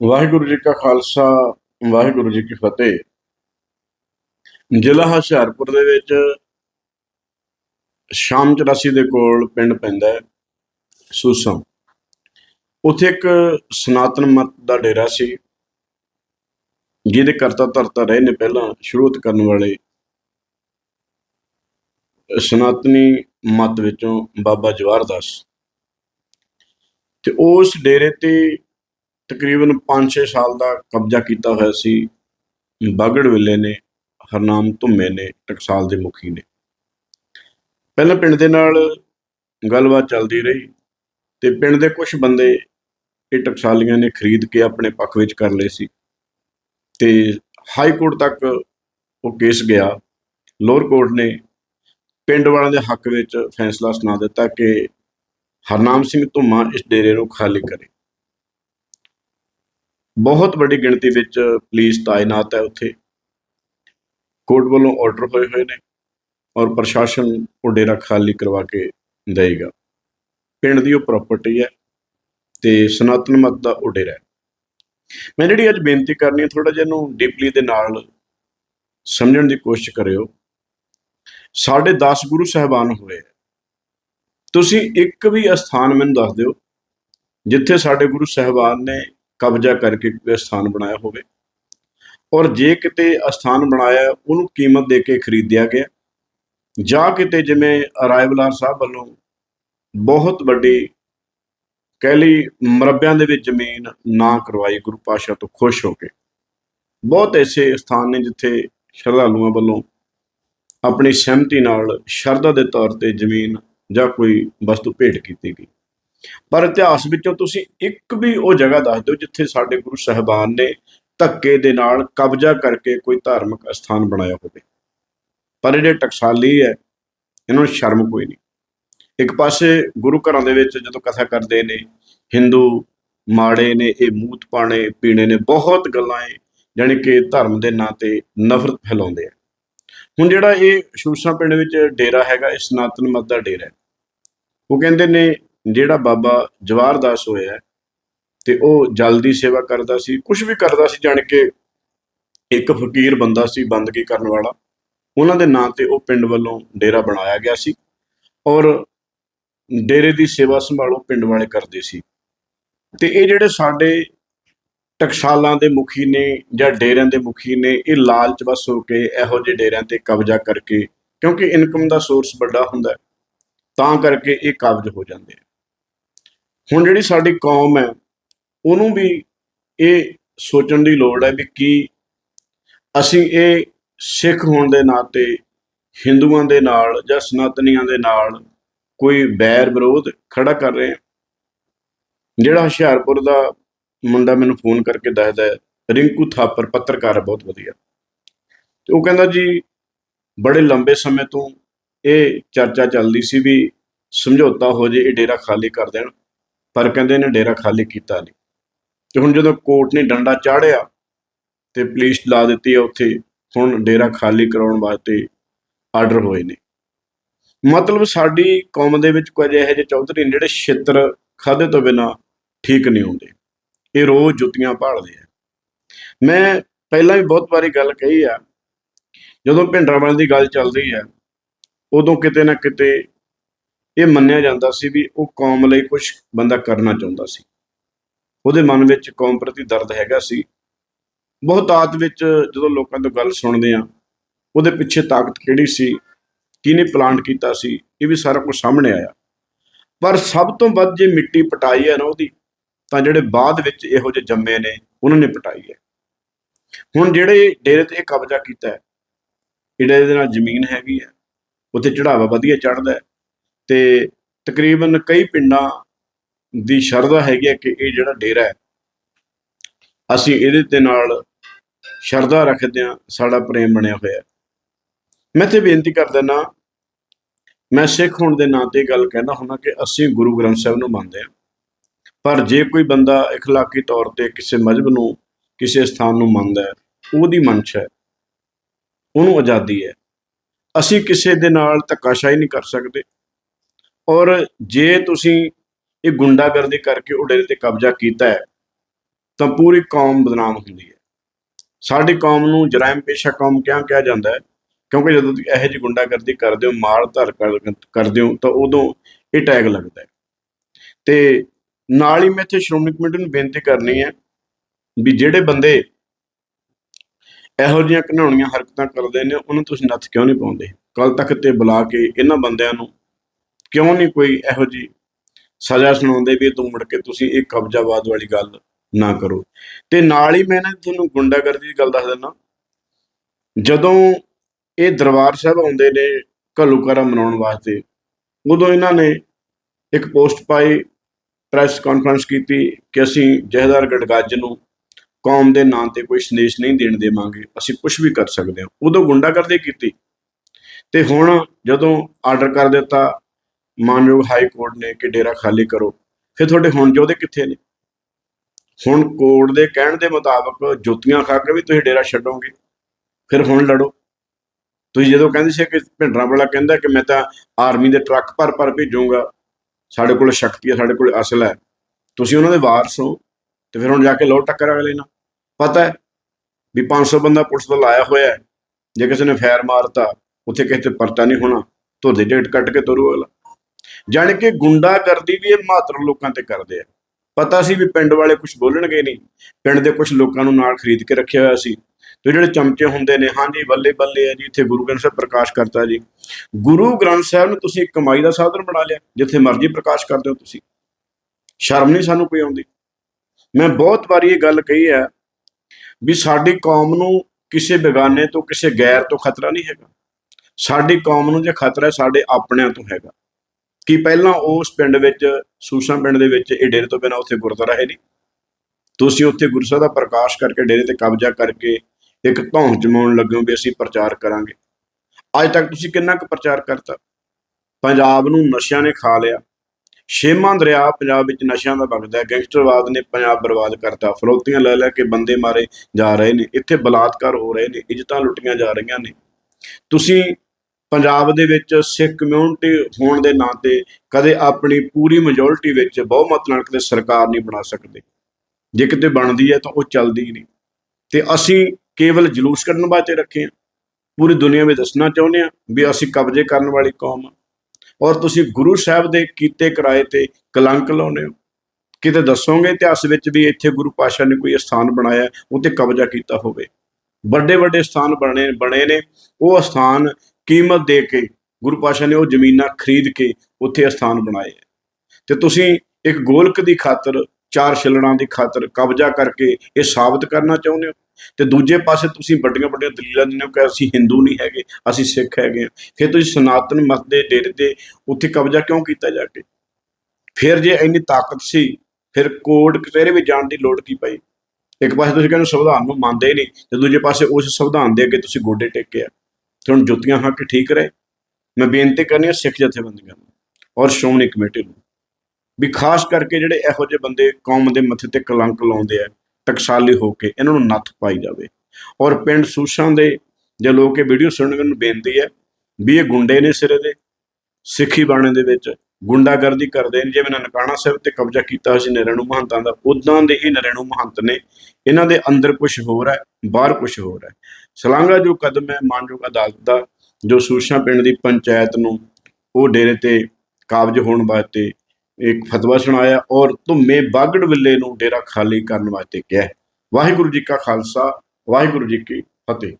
ਵਾਹਿਗੁਰੂ ਜੀ ਕਾ ਖਾਲਸਾ, ਵਾਹਿਗੁਰੂ ਜੀ ਕੀ ਫਤਿਹ। ਜ਼ਿਲ੍ਹਾ ਹੁਸ਼ਿਆਰਪੁਰ ਦੇ ਵਿੱਚ ਸ਼ਾਮ 84 ਦੇ ਕੋਲ ਪਿੰਡ ਪੈਂਦਾ ਹੈ, ਸੂਸਾ। ਉੱਥੇ ਇੱਕ ਸਨਾਤਨ ਮਤ ਦਾ ਡੇਰਾ ਸੀ, ਜਿਹਦੇ ਕਰਤਾ ਧਰਤਾ ਰਹੇ ਨੇ ਪਹਿਲਾਂ ਸ਼ੁਰੂਆਤ ਕਰਨ ਵਾਲੇ ਸਨਾਤਨੀ ਮਤ ਵਿੱਚੋਂ ਬਾਬਾ ਜਵਾਹਰ ਦਾਸ ਤੇ ਉਸ ਡੇਰੇ ਤੇ ਤਕਰੀਬਨ 5-6 ਸਾਲ ਦਾ ਕਬਜ਼ਾ ਕੀਤਾ ਹੋਇਆ ਸੀ। ਬਾਗੜ ਵੇਲੇ ਨੇ, ਹਰਨਾਮ ਧੁੰਮੇ ਨੇ, ਟਕਸਾਲ ਦੇ ਮੁਖੀ ਨੇ। ਪਹਿਲਾਂ ਪਿੰਡ ਦੇ ਨਾਲ ਗੱਲਬਾਤ ਚੱਲਦੀ ਰਹੀ ਤੇ ਪਿੰਡ ਦੇ ਕੁਝ ਬੰਦੇ ਇਹ ਟਕਸਾਲੀਆਂ ਨੇ ਖਰੀਦ ਕੇ ਆਪਣੇ ਪੱਖ ਵਿੱਚ ਕਰ ਲਏ ਸੀ। ਤੇ ਹਾਈ ਕੋਰਟ ਤੱਕ ਉਹ ਕੇਸ ਗਿਆ। ਲੋਅਰ ਕੋਰਟ ਨੇ ਪਿੰਡ ਵਾਲਿਆਂ ਦੇ ਹੱਕ ਵਿੱਚ ਫੈਸਲਾ ਸੁਣਾ ਦਿੱਤਾ ਕਿ ਹਰਨਾਮ ਸਿੰਘ ਧੁੰਮਾ ਇਸ ਡੇਰੇ ਨੂੰ ਖਾਲੀ ਕਰੇ। ਬਹੁਤ ਵੱਡੀ ਗਿਣਤੀ ਵਿੱਚ ਪੁਲਿਸ ਤਾਇਨਾਤ ਹੈ ਉੱਥੇ। ਕੋਰਟ ਵੱਲੋਂ ਆਰਡਰ ਹੋਏ ਹੋਏ ਨੇ ਔਰ ਪ੍ਰਸ਼ਾਸਨ ਉਹ ਡੇਰਾ ਖਾਲੀ ਕਰਵਾ ਕੇ ਦੇਏਗਾ ਪਿੰਡ ਦੀ ਉਹ ਪ੍ਰਾਪਰਟੀ ਹੈ ਤੇ ਸਨਾਤਨ ਮਤ ਦਾ ਉਹ ਡੇਰਾ ਮੈਂ ਜਿਹੜੀ ਅੱਜ ਬੇਨਤੀ ਕਰਨੀ ਹੈ ਥੋੜਾ ਜਿਹਾ ਇਹਨੂੰ ਡੀਪਲੀ ਦੇ ਨਾਲ ਸਮਝਣ ਦੀ ਕੋਸ਼ਿਸ਼ ਕਰਿਓ। ਸਾਡੇ 10 ਗੁਰੂ ਸਾਹਿਬਾਨ ਹੋਏ ਤੁਸੀਂ ਇੱਕ ਵੀ ਅਸਥਾਨ ਮੈਨੂੰ ਦੱਸ ਦਿਓ, ਜਿੱਥੇ ਸਾਡੇ ਗੁਰੂ ਸਾਹਿਬਾਨ ਨੇ ਕਬਜ਼ਾ ਕਰਕੇ ਕੋਈ ਅਸਥਾਨ ਬਣਾਇਆ ਹੋਵੇ। ਔਰ ਜੇ ਕਿਤੇ ਅਸਥਾਨ ਬਣਾਇਆ, ਉਹਨੂੰ ਕੀਮਤ ਦੇ ਕੇ ਖਰੀਦਿਆ ਗਿਆ। ਜਾਂ ਕਿਤੇ ਜਿਵੇਂ ਰਾਇਬਲਾਰ ਸਾਹਿਬ ਵੱਲੋਂ ਬਹੁਤ ਵੱਡੀ ਕਹਿ ਲਈ ਮਰਬਿਆਂ ਦੇ ਵਿੱਚ ਜ਼ਮੀਨ ਨਾ ਕਰਵਾਈ, ਗੁਰੂ ਪਾਸ਼ਾ ਤੋਂ ਖੁਸ਼ ਹੋ ਕੇ। ਬਹੁਤ ਐਸੇ ਸਥਾਨ ਨੇ ਜਿੱਥੇ ਸ਼ਰਧਾਲੂਆਂ ਵੱਲੋਂ ਆਪਣੀ ਸਹਿਮਤੀ ਨਾਲ ਸ਼ਰਧਾ ਦੇ ਤੌਰ ਤੇ ਜ਼ਮੀਨ ਜਾਂ ਕੋਈ ਵਸਤੂ ਭੇਟ ਕੀਤੀ ਗਈ। ਪਰ ਇਤਿਹਾਸ ਵਿੱਚੋਂ ਤੁਸੀਂ ਇੱਕ ਵੀ ਉਹ ਜਗ੍ਹਾ ਦੱਸ ਦਿਓ ਜਿੱਥੇ ਸਾਡੇ ਗੁਰੂ ਸਾਹਿਬਾਨ ਨੇ ਧੱਕੇ ਦੇ ਨਾਲ ਕਬਜ਼ਾ ਕਰਕੇ ਕੋਈ ਧਾਰਮਿਕ ਅਸਥਾਨ ਬਣਾਇਆ ਹੋਵੇ। ਪਰ ਇਹ ਜਿਹੜੇ ਟਕਸਾਲੀ ਹੈ, ਇਹਨਾਂ ਨੂੰ ਸ਼ਰਮ ਕੋਈ ਨਹੀਂ। ਇੱਕ ਪਾਸੇ ਗੁਰੂ ਘਰਾਂ ਦੇ ਵਿੱਚ ਜਦੋਂ ਕਥਾ ਕਰਦੇ ਨੇ, ਹਿੰਦੂ ਮਾੜੇ ਨੇ, ਇਹ ਮੂਤ ਪਾਣੇ, ਪੀਣੇ ਨੇ, ਬਹੁਤ ਗੱਲਾਂ ਏ ਜਾਣੀ ਕਿ ਧਰਮ ਦੇ ਨਾਂ ਤੇ ਨਫ਼ਰਤ ਫੈਲਾਉਂਦੇ ਆ। ਹੁਣ ਜਿਹੜਾ ਇਹ ਸ਼ੂਸਾ ਪਿੰਡ ਵਿੱਚ ਡੇਰਾ ਹੈਗਾ, ਇਹ ਸਨਾਤਨ ਮਤ ਦਾ ਡੇਰਾ ਹੈ। ਉਹ ਕਹਿੰਦੇ ਨੇ ਜਿਹੜਾ ਬਾਬਾ ਜਵਾਹਰ ਦਾਸ ਹੋਇਆ ਹੈ, ਤੇ ਉਹ ਜਲਦੀ ਸੇਵਾ ਕਰਦਾ ਸੀ ਕੁਝ ਵੀ ਕਰਦਾ ਸੀ ਜਾਣ ਕੇ ਇੱਕ ਫਕੀਰ ਬੰਦਾ ਸੀ ਬੰਦਗੀ ਕਰਨ ਵਾਲਾ ਉਹਨਾਂ ਦੇ ਨਾਂ ਤੇ ਉਹ ਪਿੰਡ ਵੱਲੋਂ ਡੇਰਾ ਬਣਾਇਆ ਗਿਆ ਸੀ ਔਰ ਡੇਰੇ ਦੀ ਸੇਵਾ ਸੰਭਾਲੋ ਪਿੰਡ ਵਾਲੇ ਕਰਦੇ ਸੀ। ਤੇ ਇਹ ਜਿਹੜੇ ਸਾਡੇ ਟਕਸਾਲਾਂ ਦੇ ਮੁਖੀ ਨੇ ਜਾਂ ਡੇਰਿਆਂ ਦੇ ਮੁਖੀ ਨੇ ਇਹ ਲਾਲਚ ਵਸ ਹੋ ਕੇ ਇਹੋ ਜਿਹੇ ਡੇਰਿਆਂ ਤੇ ਕਬਜ਼ਾ ਕਰਕੇ ਕਿਉਂਕਿ ਇਨਕਮ ਦਾ ਸੋਰਸ ਵੱਡਾ ਹੁੰਦਾ ਤਾਂ ਕਰਕੇ ਇਹ ਕਬਜ਼ ਹੋ ਜਾਂਦੇ ਆ। ਹੁਣ ਜਿਹੜੀ ਸਾਡੀ ਕੌਮ ਹੈ, ਉਹਨੂੰ ਵੀ ਇਹ ਸੋਚਣ ਦੀ ਲੋੜ ਹੈ ਵੀ ਕੀ ਅਸੀਂ ਇਹ ਸਿੱਖ ਹੋਣ ਦੇ ਨਾਤੇ ਹਿੰਦੂਆਂ ਦੇ ਨਾਲ ਜਾਂ ਸਨਾਤਨੀਆਂ ਦੇ ਨਾਲ ਕੋਈ ਬੈਰ ਵਿਰੋਧ ਖੜਾ ਕਰ ਰਹੇ ਹਾਂ। ਜਿਹੜਾ ਹੁਸ਼ਿਆਰਪੁਰ ਦਾ ਮੁੰਡਾ ਮੈਨੂੰ ਫੋਨ ਕਰਕੇ ਦੱਸਦਾ ਰਿੰਕੂ ਥਾਪਰ, ਪੱਤਰਕਾਰ ਹੈ, ਬਹੁਤ ਵਧੀਆ। ਤੇ ਉਹ ਕਹਿੰਦਾ ਜੀ, ਬੜੇ ਲੰਬੇ ਸਮੇਂ ਤੋਂ ਇਹ ਚਰਚਾ ਚੱਲਦੀ ਸੀ ਵੀ ਸਮਝੌਤਾ ਹੋ ਜੇ, ਇਹ ਡੇਰਾ ਖਾਲੀ ਕਰ ਦੇਣ। ਪਰ ਕਹਿੰਦੇ ਇਹਨੇ ਡੇਰਾ ਖਾਲੀ ਕੀਤਾ ਨਹੀਂ। ਤੇ ਹੁਣ ਜਦੋਂ ਕੋਰਟ ਨੇ ਡੰਡਾ ਚਾੜਿਆ ਤੇ ਪੁਲਿਸ ਲਾ ਦਿੱਤੀ ਹੈ ਉੱਥੇ, ਹੁਣ ਡੇਰਾ ਖਾਲੀ ਕਰਾਉਣ ਵਾਸਤੇ ਆਰਡਰ ਹੋਏ ਨੇ। ਮਤਲਬ ਸਾਡੀ ਕੌਮ ਦੇ ਵਿੱਚ ਕੁਝ ਇਹੋ ਜਿਹੇ ਚੌਧਰੀ ਨੇ ਜਿਹੜੇ ਛਿੱਤਰ ਖਾਦੇ ਤੋਂ ਬਿਨਾ ਠੀਕ ਨਹੀਂ ਹੁੰਦੇ। ਇਹ ਰੋਜ਼ ਜੁੱਤੀਆਂ ਭਾਲਦੇ ਆ। ਮੈਂ ਪਹਿਲਾਂ ਵੀ ਬਹੁਤ ਵਾਰੀ ਗੱਲ ਕਹੀ ਆ, ਜਦੋਂ ਭਿੰਡਰਾਂਵਾਲੇ ਦੀ ਗੱਲ ਚੱਲਦੀ ਹੈ ਉਦੋਂ ਕਿਤੇ ਨਾ ਕਿਤੇ ਇਹ ਮੰਨਿਆ ਜਾਂਦਾ ਸੀ ਵੀ ਉਹ ਕੌਮ ਲਈ ਕੁਝ ਬੰਦਾ ਕਰਨਾ ਚਾਹੁੰਦਾ ਸੀ। ਉਹਦੇ ਮਨ ਵਿੱਚ ਕੌਮ ਪ੍ਰਤੀ ਦਰਦ ਹੈਗਾ ਸੀ। ਬਹੁਤਾਤ ਵਿੱਚ ਜਦੋਂ ਲੋਕਾਂ ਤੋਂ ਗੱਲ ਸੁਣਦੇ ਆ ਉਹਦੇ ਪਿੱਛੇ ਤਾਕਤ ਕਿਹੜੀ ਸੀ, ਕਿਹਨੇ ਪਲਾਂਟ ਕੀਤਾ ਸੀ, ਇਹ ਵੀ ਸਾਰਾ ਕੁਝ ਸਾਹਮਣੇ ਆਇਆ। ਪਰ ਸਭ ਤੋਂ ਵੱਧ ਜੇ ਮਿੱਟੀ ਪਟਾਈ ਹੈ ਨਾ ਉਹਦੀ, ਤਾਂ ਜਿਹੜੇ ਬਾਅਦ ਵਿੱਚ ਇਹੋ ਜਿਹੇ ਜੰਮੇ ਨੇ, ਉਹਨਾਂ ਨੇ ਪਟਾਈ ਹੈ। ਹੁਣ ਜਿਹੜੇ ਡੇਰੇ ਤੇ ਇਹ ਕਬਜ਼ਾ ਕੀਤਾ ਹੈ, ਇਹ ਡੇਰੇ ਦੇ ਨਾਲ ਜ਼ਮੀਨ ਹੈਗੀ ਹੈ, ਉੱਥੇ ਚੜਾਵਾ ਵਧੀਆ ਚੜਦਾ ਹੈ ਤੇ ਤਕਰੀਬਨ ਕਈ ਪਿੰਡਾਂ ਦੀ ਸ਼ਰਧਾ ਹੈਗੀ ਹੈ ਕਿ ਇਹ ਜਿਹੜਾ ਡੇਰਾ ਹੈ ਅਸੀਂ ਇਹਦੇ ਤੇ ਨਾਲ ਸ਼ਰਧਾ ਰੱਖਦੇ ਹਾਂ ਸਾਡਾ ਪ੍ਰੇਮ ਬਣਿਆ ਹੋਇਆ ਹੈ ਮੈਂ ਤੇ ਬੇਨਤੀ ਕਰ ਦਿੰਦਾ ਮੈਂ ਸਿੱਖ ਹੋਣ ਦੇ ਨਾਤੇ ਇਹ ਗੱਲ ਕਹਿਣਾ ਹੁੰਦਾ ਕਿ ਅਸੀਂ ਗੁਰੂ ਗ੍ਰੰਥ ਸਾਹਿਬ ਨੂੰ ਮੰਨਦੇ ਹਾਂ ਪਰ ਜੇ ਕੋਈ ਬੰਦਾ اخلاقی ਤੌਰ ਤੇ ਕਿਸੇ ਮਜਹਬ ਨੂੰ ਕਿਸੇ ਸਥਾਨ ਨੂੰ ਮੰਨਦਾ ਹੈ ਉਹਦੀ ਮਨਸ਼ਾ ਹੈ ਉਹਨੂੰ ਆਜ਼ਾਦੀ ਹੈ ਅਸੀਂ ਕਿਸੇ ਦੇ ਨਾਲ ਧੱਕਾਸ਼ਾਹੀ ਨਹੀਂ ਕਰ ਸਕਦੇ ਔਰ ਜੇ ਤੁਸੀਂ ਇਹ ਗੁੰਡਾਗਰਦੀ ਕਰਕੇ ਉਹ ਡੇਰੇ ਤੇ ਕਬਜ਼ਾ ਕੀਤਾ ਹੈ, ਤਾਂ ਪੂਰੀ ਕੌਮ ਬਦਨਾਮ ਹੁੰਦੀ ਹੈ। ਸਾਡੀ ਕੌਮ ਨੂੰ ਜਰਾਇਮ ਪੇਸ਼ਾ ਕੌਮ ਕਿਉਂ ਕਿਹਾ ਜਾਂਦਾ ਹੈ? ਕਿਉਂਕਿ ਜਦੋਂ ਤੁਸੀਂ ਇਹੋ ਜਿਹੀ ਗੁੰਡਾਗਰਦੀ ਕਰਦੇ ਹੋ ਮਾਲ ਧਰ ਕਰਦੇ ਹੋ, ਤਾਂ ਉਦੋਂ ਇਹ ਟੈਗ ਲੱਗਦਾ ਹੈ। ਤੇ ਨਾਲ ਹੀ ਮੈਂ ਇੱਥੇ ਸ਼੍ਰੋਮਣੀ ਕਮੇਟੀ ਨੂੰ ਬੇਨਤੀ ਕਰਨੀ ਹੈ ਵੀ ਜਿਹੜੇ ਬੰਦੇ ਇਹੋ ਜਿਹੀਆਂ ਘਿਨਾਉਣੀਆਂ ਹਰਕਤਾਂ ਕਰਦੇ ਨੇ, ਉਹਨਾਂ ਨੂੰ ਤੁਸੀਂ ਨੱਥ ਕਿਉਂ ਨਹੀਂ ਪਾਉਂਦੇ? ਕੱਲ ਤੱਕ ਤੇ ਬੁਲਾ ਕੇ ਇਹਨਾਂ ਬੰਦਿਆਂ ਨੂੰ ਕਿਉਂ ਨਹੀਂ ਕੋਈ ਇਹੋ ਜੀ ਸਜ਼ਾ ਸੁਣਾਉਂਦੇ ਵੀ ਤੂੰ ਮੁੜ ਕੇ ਤੁਸੀਂ ਇਹ ਕਬਜ਼ਾਵਾਦ ਵਾਲੀ ਗੱਲ ਨਾ ਕਰੋ। ਤੇ ਨਾਲ ਹੀ ਮੈਂ ਨਾ ਤੁਹਾਨੂੰ ਗੁੰਡਾਗਰਦੀ ਦੀ ਗੱਲ ਦੱਸ ਦਿੰਦਾ। ਜਦੋਂ ਇਹ ਦਰਬਾਰ ਸਾਹਿਬ ਆਉਂਦੇ ਨੇ ਘੱਲੂਕਰਾ ਮਨਾਉਣ ਵਾਸਤੇ ਉਦੋਂ ਇਹਨਾਂ ਨੇ ਇੱਕ ਪੋਸਟ ਪਾਈ ਪ੍ਰੈਸ ਕਾਨਫਰੰਸ ਕੀਤੀ ਕਿ ਅਸੀਂ ਜਹਦਾਰ ਗੜਗੱਜ ਨੂੰ ਕੌਮ ਦੇ ਨਾਂ ਤੇ ਕੋਈ ਸੰਦੇਸ਼ ਨਹੀਂ ਦੇਣ ਦੇਵਾਂਗੇ ਅਸੀਂ ਕੁਝ ਵੀ ਕਰ ਸਕਦੇ ਹਾਂ। ਉਦੋਂ ਗੁੰਡਾਗਰਦੀ ਕੀਤੀ। ਤੇ ਹੁਣ ਜਦੋਂ ਆਰਡਰ ਕਰ ਦਿੱਤਾ ਮਾਨਯੋਗ ਹਾਈ ਕੋਰਟ ਨੇ ਕਿ ਡੇਰਾ ਖਾਲੀ ਕਰੋ। ਫਿਰ ਤੁਹਾਡੇ ਹੁਣ ਯੋਧੇ ਕਿੱਥੇ ਨੇ? ਹੁਣ ਕੋਰਟ ਦੇ ਕਹਿਣ ਦੇ ਮੁਤਾਬਕ ਜੁੱਤੀਆਂ ਖਾ ਕੇ ਵੀ ਤੁਸੀਂ ਡੇਰਾ ਛੱਡੋਗੇ। ਫਿਰ ਹੁਣ ਲੜੋ। ਤੁਸੀਂ ਜਦੋਂ ਕਹਿੰਦੇ ਸੀ ਕਿ ਭਿੰਡਰਾਂ ਵਾਲਾ ਕਹਿੰਦਾ ਕਿ ਮੈਂ ਤਾਂ ਆਰਮੀ ਦੇ ਟਰੱਕ ਭਰ ਭਰ ਭੇਜੂੰਗਾ, ਸਾਡੇ ਕੋਲ ਸ਼ਕਤੀ ਹੈ, ਸਾਡੇ ਕੋਲ ਅਸਲ ਹੈ। ਤੁਸੀਂ ਉਹਨਾਂ ਦੇ ਵਾਰਸ ਹੋ, ਤੇ ਫਿਰ ਹੁਣ ਜਾ ਕੇ ਲੋ ਟੱਕਰ ਅਗਲੇ ਨਾਲ। ਪਤਾ ਹੈ ਵੀ 500 ਬੰਦਾ ਪੁਲਿਸ ਦਾ ਲਾਇਆ ਹੋਇਆ ਹੈ। ਜੇ ਕਿਸੇ ਨੇ ਫੈਰ ਮਾਰਤਾ, ਉੱਥੇ ਕਿਸੇ ਤੇ ਪਰਚਾ ਨਹੀਂ ਹੋਣਾ। ਧੁਰ ਦੇ ਡੇਟ ਕੱਟ ਕੇ ਤੁਰੂ ਅਗਲਾ। ਜਾਣੀ ਕਿ ਗੁੰਡਾਗਰਦੀ ਵੀ ਇਹ ਮਾਤਰ ਲੋਕਾਂ ਤੇ ਕਰਦੇ ਆ। ਪਤਾ ਸੀ ਵੀ ਪਿੰਡ ਵਾਲੇ ਕੁਝ ਬੋਲਣਗੇ ਨਹੀਂ। ਪਿੰਡ ਦੇ ਕੁਝ ਲੋਕਾਂ ਨੂੰ ਨਾਲ ਖਰੀਦ ਕੇ ਰੱਖਿਆ ਹੋਇਆ ਸੀ। ਤੇ ਜਿਹੜੇ ਚਮਚੇ ਹੁੰਦੇ ਨੇ, ਹਾਂਜੀ, ਬੱਲੇ ਬੱਲੇ ਆ ਜੀ, ਇੱਥੇ ਗੁਰੂ ਗ੍ਰੰਥ ਸਾਹਿਬ ਪ੍ਰਕਾਸ਼ ਕਰਤਾ ਜੀ। ਗੁਰੂ ਗ੍ਰੰਥ ਸਾਹਿਬ ਨੂੰ ਤੁਸੀਂ ਕਮਾਈ ਦਾ ਸਾਧਨ ਬਣਾ ਲਿਆ, ਜਿੱਥੇ ਮਰਜ਼ੀ ਪ੍ਰਕਾਸ਼ ਕਰਦੇ ਹੋ ਤੁਸੀਂ। ਸ਼ਰਮ ਨਹੀਂ ਸਾਨੂੰ ਕੋਈ ਆਉਂਦੀ। ਮੈਂ ਬਹੁਤ ਵਾਰੀ ਇਹ ਗੱਲ ਕਹੀ ਹੈ ਵੀ ਸਾਡੀ ਕੌਮ ਨੂੰ ਕਿਸੇ ਬੇਗਾਨੇ ਤੋਂ, ਕਿਸੇ ਗੈਰ ਤੋਂ ਖਤਰਾ ਨਹੀਂ ਹੈਗਾ। ਸਾਡੀ ਕੌਮ ਨੂੰ ਜੇ ਖਤਰਾ ਸਾਡੇ ਆਪਣਿਆਂ ਤੋਂ ਹੈਗਾ। ਕਿ ਪਹਿਲਾਂ ਉਸ ਪਿੰਡ ਵਿੱਚ, ਸੂਸ਼ਾ ਪਿੰਡ ਦੇ ਵਿੱਚ ਇਹ ਡੇਰੇ ਤੋਂ ਬਿਨਾਂ ਉੱਥੇ ਗੁਰਦੁਆਰਾ ਹੈ ਨਹੀਂ। ਤੁਸੀਂ ਉੱਥੇ ਗੁਰਸਾ ਦਾ ਪ੍ਰਕਾਸ਼ ਕਰਕੇ ਡੇਰੇ ਤੇ ਕਬਜ਼ਾ ਕਰਕੇ ਇੱਕ ਧੌਂ ਜਮਾਉਣ ਲੱਗੇ ਹੋ ਵੀ ਅਸੀਂ ਪ੍ਰਚਾਰ ਕਰਾਂਗੇ। ਅੱਜ ਤੱਕ ਤੁਸੀਂ ਕਿੰਨਾ ਕੁ ਪ੍ਰਚਾਰ ਕਰਤਾ? ਪੰਜਾਬ ਨੂੰ ਨਸ਼ਿਆਂ ਨੇ ਖਾ ਲਿਆ। ਛੇਵਾਂ ਦਰਿਆ ਪੰਜਾਬ ਵਿੱਚ ਨਸ਼ਿਆਂ ਦਾ ਵਗਦਾ ਹੈ। ਗੈਂਗਸਟਰਵਾਦ ਨੇ ਪੰਜਾਬ ਬਰਬਾਦ ਕਰਤਾ। ਫਰੋਤੀਆਂ ਲੈ ਲੈ ਕੇ ਬੰਦੇ ਮਾਰੇ ਜਾ ਰਹੇ ਨੇ। ਇੱਥੇ ਬਲਾਤਕਾਰ ਹੋ ਰਹੇ ਨੇ। ਇੱਜ਼ਤਾਂ ਲੁੱਟੀਆਂ ਜਾ ਰਹੀਆਂ ਨੇ। ਤੁਸੀਂ ਪੰਜਾਬ ਦੇ ਵਿੱਚ ਸਿੱਖ ਕਮਿਊਨਿਟੀ ਹੋਣ ਦੇ ਨਾਂ ਤੇ ਕਦੇ ਆਪਣੀ ਪੂਰੀ ਮੈਜੋਰਿਟੀ ਵਿੱਚ ਬਹੁਮਤ ਨਾਲ ਕਦੇ ਸਰਕਾਰ ਨਹੀਂ ਬਣਾ ਸਕਦੇ। ਜੇ ਕਿਤੇ ਬਣਦੀ ਹੈ ਤਾਂ ਉਹ ਚੱਲਦੀ ਨਹੀਂ। ਤੇ ਅਸੀਂ ਕੇਵਲ ਜਲੂਸ ਕੱਢਣ ਵਾਸਤੇ ਰੱਖੇ ਆ ਪੂਰੀ ਦੁਨੀਆ ਵਿੱਚ ਦੱਸਣਾ ਚਾਹੁੰਦੇ ਆ ਵੀ ਅਸੀਂ ਕਬਜ਼ੇ ਕਰਨ ਵਾਲੀ ਕੌਮ ਆ ਔਰ ਤੁਸੀਂ ਗੁਰੂ ਸਾਹਿਬ ਦੇ ਕੀਤੇ ਕਿਰਾਏ ਤੇ ਕਲੰਕ ਲਾਉਂਦੇ ਹੋ। ਕਿਤੇ ਦੱਸੋਗੇ ਇਤਿਹਾਸ ਵਿੱਚ ਵੀ ਇੱਥੇ ਗੁਰੂ ਪਾਸ਼ਾ ਨੇ ਕੋਈ ਸਥਾਨ ਬਣਾਇਆ ਉੱਤੇ ਕਬਜ਼ਾ ਕੀਤਾ ਹੋਵੇ। ਵੱਡੇ ਵੱਡੇ ਸਥਾਨ ਬਣੇ ਬਣੇ ਨੇ। ਉਹ ਸਥਾਨ ਕੀਮਤ ਦੇ ਕੇ ਗੁਰੂ ਪਾਸ਼ਾ ਨੇ ਉਹ ਜ਼ਮੀਨਾਂ ਖਰੀਦ ਕੇ ਉੱਥੇ ਅਸਥਾਨ ਬਣਾਏ ਹੈ। ਤੇ ਤੁਸੀਂ ਇੱਕ ਗੋਲਕ ਦੀ ਖਾਤਰ, ਚਾਰ ਛਿਲੜਾਂ ਦੀ ਖਾਤਰ ਕਬਜ਼ਾ ਕਰਕੇ ਇਹ ਸਾਬਤ ਕਰਨਾ ਚਾਹੁੰਦੇ ਹੋ? ਤੇ ਦੂਜੇ ਪਾਸੇ ਤੁਸੀਂ ਵੱਡੀਆਂ ਵੱਡੀਆਂ ਦਲੀਲਾਂ ਦਿੰਦੇ ਹੋ ਕਿ ਅਸੀਂ ਹਿੰਦੂ ਨਹੀਂ ਹੈਗੇ, ਅਸੀਂ ਸਿੱਖ ਹੈਗੇ ਹਾਂ। ਫਿਰ ਤੁਸੀਂ ਸਨਾਤਨ ਮਤ ਦੇ ਡੇਰੇ ਤੇ ਉੱਥੇ ਕਬਜ਼ਾ ਕਿਉਂ ਕੀਤਾ ਜਾ ਕੇ? ਫਿਰ ਜੇ ਇੰਨੀ ਤਾਕਤ ਸੀ, ਫਿਰ ਕੋਰਟ ਕਚਹਿਰੇ ਵਿੱਚ ਜਾਣ ਦੀ ਲੋੜ ਕੀ ਪਈ? ਇੱਕ ਪਾਸੇ ਤੁਸੀਂ ਕਹਿੰਦੇ ਸੰਵਿਧਾਨ ਨੂੰ ਮੰਨਦੇ ਨਹੀਂ, ਤੇ ਦੂਜੇ ਪਾਸੇ ਉਸ ਸੰਵਿਧਾਨ ਦੇ ਅੱਗੇ ਤੁਸੀਂ ਗੋਡੇ ਟੇਕੇ ਆ। ਤੇ ਹੁਣ ਜੁੱਤੀਆਂ ਖਾ ਕੇ ਠੀਕ ਰਹੇ। ਮੈਂ ਬੇਨਤੀ ਕਰਨੀ ਹੈ ਸਿੱਖ ਜਥੇਬੰਦੀਆਂ ਨੂੰ ਔਰ ਸ਼੍ਰੋਮਣੀ ਕਮੇਟੀ ਨੂੰ ਵੀ ਖਾਸ ਕਰਕੇ ਜਿਹੜੇ ਇਹੋ ਜਿਹੇ ਬੰਦੇ ਕੌਮ ਦੇ ਮੱਥੇ ਤੇ ਕਲੰਕ ਲਾਉਂਦੇ ਆ, ਟਕਸਾਲੀ ਹੋ ਕੇ ਇਹਨਾਂ ਨੂੰ ਨੱਥ ਪਾਈ ਜਾਵੇ। ਔਰ ਪਿੰਡ ਸੂਸ਼ਾਂ ਦੇ ਜੇ ਲੋਕ ਇਹ ਵੀਡੀਓ ਸੁਣਨ ਨੂੰ ਬੇਨਤੀ ਹੈ ਵੀ ਇਹ ਗੁੰਡੇ ਨੇ ਸਿਰੇ ਦੇ, ਸਿੱਖੀ ਬਾਣੇ ਦੇ ਵਿੱਚ ਗੁੰਡਾਗਰਦੀ ਕਰਦੇ ਨੇ, ਜਿਵੇਂ ਨਨਕਾਣਾ ਸਾਹਿਬ ਤੇ ਕਬਜ਼ਾ ਕੀਤਾ ਹੋਇਆ ਸੀ ਨਰੇਣੂ ਮਹੰਤਾਂ ਦਾ ਉਦਾਂ ਦੇ ਹੀ ਨਰੇਣੂ ਮਹੰਤ ਨੇ ਇਹਨਾਂ ਦੇ ਅੰਦਰ ਕੁਝ ਹੋਰ ਹੈ, ਬਾਹਰ ਕੁਝ ਹੋਰ ਹੈ। ਸਲਾਂਗਾ ਜੋ ਕਦਮ ਹੈ, ਮਾਨਯੋਗ ਅਦਾਲਤ ਦਾ, ਜੋ ਸੂਰਸ਼ਾ ਪਿੰਡ ਦੀ ਪੰਚਾਇਤ ਨੂੰ ਉਹ ਡੇਰੇ ਤੇ ਕਾਬਜ ਹੋਣ ਵਾਸਤੇ ਇੱਕ ਫਤਵਾ ਸੁਣਾਇਆ ਔਰ ਧੁੰਮੇ ਬਾਗੜ ਵਿੱਲੇ ਨੂੰ ਡੇਰਾ ਖਾਲੀ ਕਰਨ ਵਾਸਤੇ ਕਿਹਾ ਵਾਹਿਗੁਰੂ ਜੀ ਕਾ ਖਾਲਸਾ, ਵਾਹਿਗੁਰੂ ਜੀ ਕੀ ਫਤਿਹ।